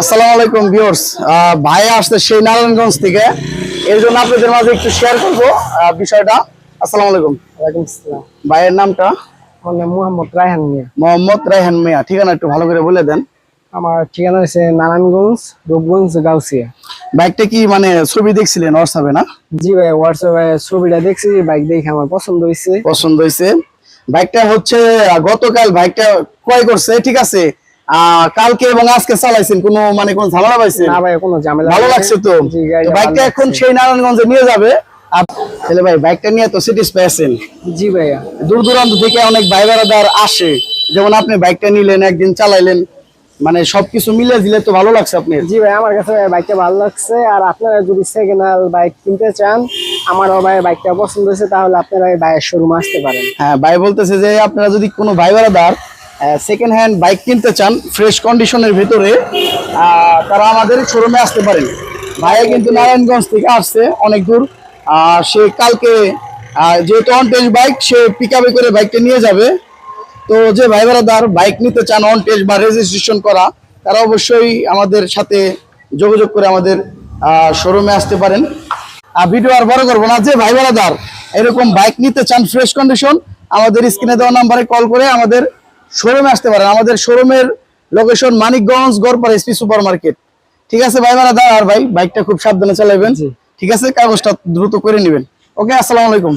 আসসালামু আলাইকুম ভিউয়ার্স। ভাই আসছে সেই নারায়ণগঞ্জ থেকে। এর জন্য আপনাদের মাঝে একটু শেয়ার করব বিষয়টা। আসসালামু আলাইকুম। ওয়ালাইকুম আসসালাম। ভাইয়ের নামটা? আমার নাম মোহাম্মদ রায়হান মিয়া। মোহাম্মদ রায়হান মিয়া। ঠিকানা একটু ভালো করে বলে দেন। আমার ঠিকানা হচ্ছে নারায়ণগঞ্জ রূপগঞ্জ গাউসিয়া। বাইকটা কি মানে ছবি দেখছিলেন হোয়াটসঅ্যাপে না? জি ভাই হোয়াটসঅ্যাপে ছবিটা দেখছি বাইক দেখে আমার পছন্দ হয়েছে। পছন্দ হয়েছে। বাইকটা হচ্ছে গতকাল বাইকটা ক্রয় করছে ঠিক আছে? কালকে এবং আজকে চালাইছেন? কোনো মানে কোনো ঝামেলা পাইছেন? না ভাই কোনো ঝামেলা ভালো লাগছে তো? বাইকটা এখন সেই নারায়ণগঞ্জে নিয়ে যাবে। তাহলে ভাই বাইকটা নিয়ে তো জি ভাইয়া। দূর দূরান্ত থেকে অনেক ভাই বেড়াদার আসে। যেমন আপনি বাইকটা নিলেন একদিন চালাইলেন মানে সবকিছু মিলে দিলে তো ভালো লাগছে আপনি জি ভাই আমার কাছে বাইকটা ভালো লাগছে। আর আপনারা যদি সেকেন্ড হ্যান্ড বাইক কিনতে চান আমার ভাই বাইকটা পছন্দ হয়েছে তাহলে আপনারা বাইকের শোরুম আসতে পারেন। হ্যাঁ ভাই বলতেছে যে আপনারা যদি কোনো ভাই বেড়াদার সেকেন্ড হ্যান্ড বাইক কিনতে চান ফ্রেশ কন্ডিশনের ভিতরে তারা আমাদের শোরুমে আসতে পারেন। ভাইয়া কিন্তু নারায়ণগঞ্জ থেকে আসছে, অনেক দূর। সে কালকে যেহেতু অন টেস্ট বাইক সে পিক আপে করে বাইকটা নিয়ে যাবে। তো যে ভাই বেড়াদার বাইক নিতে চান অন টেস্ট বা রেজিস্ট্রেশন করা, তারা অবশ্যই আমাদের সাথে যোগাযোগ করে আমাদের শোরুমে আসতে পারেন। আর ভিডিও আর বড় করব না, যে ভাই বেড়াদার এরকম বাইক নিতে চান ফ্রেশ কন্ডিশন আমাদের স্ক্রিনে দেওয়া নাম্বারে কল করে আমাদের শোরুমে আসতে পারেন। আমাদের শোরুমের location Manikganj Garpara SP super market ঠিক আছে ভাই বেড়াদার আর ভাই বাইকটা খুব সাবধানে চালাবেন। ঠিক আছে কাগজটা দ্রুত করে নেবেন। ওকে আসসালামু আলাইকুম।